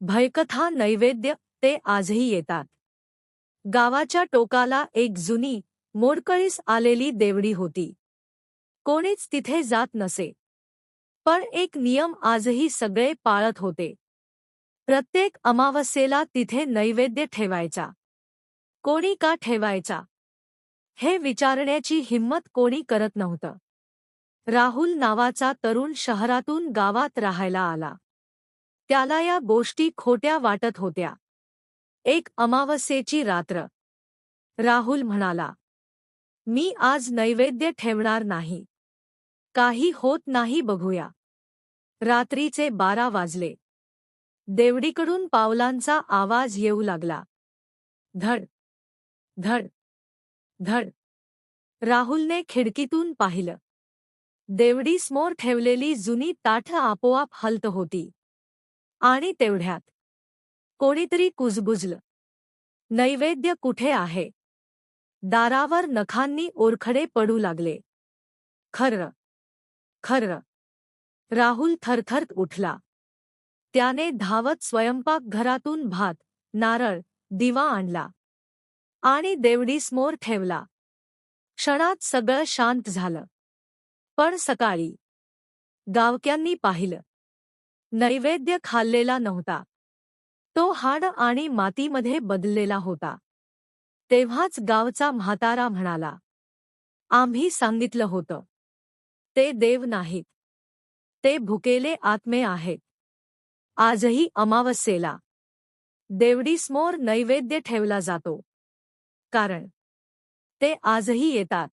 भयकथा नैवेद्य ते आजही येतात. गावाच्या टोकाला एक जुनी मोडकळीस आलेली देवडी होती. कोणीच तिथे जात नसे. पण एक नियम आजही सगळे पाळत होते. प्रत्येक अमावस्येला तिथे नैवेद्य ठेवायचा. कोणी का ठेवायचा? हे विचारण्याची हिंमत कोणी करत नव्हतं. राहुल नावाचा तरुण शहरातून गावात राहायला आला. त्याला या गोष्टी खोट्या वाटत होत्या. एक अमावस्येची रात्र. राहुल म्हणाला मी आज नैवेद्य ठेवणार नाही. काही होत नाही बघूया. रात्रीचे बारा वाजले. देवडीकडून पावलांचा आवाज येऊ लागला. धड धड धड. राहुलने खिडकीतून पाहिलं. देवडी समोर ठेवलेली जुनी ताठ आपोआप हलत होती. आणि तेवढ्यात कोणीतरी कुजबुजलं. नैवेद्य कुठे आहे? दारावर नखांनी ओरखडे पडू लागले. खर्र खर्र राहुल थरथर उठला. त्याने धावत स्वयंपाकघरातून भात नारळ दिवा आणला. आणि देवडीसमोर ठेवला. क्षणात सगळं शांत झालं. पण सकाळी गावक्यांनी पाहिलं. नैवेद्य खाल्लेला नव्हता. तो हाड आणि मातीमध्ये बदललेला होता. तेव्हाच गावचा म्हातारा म्हणाला आम्ही सांगितलं होतं. ते देव नाहीत. ते भुकेले आत्मे आहेत. आजही अमावस्येला. देवडीसमोर नैवेद्य ठेवला जातो. कारण ते आजही येतात.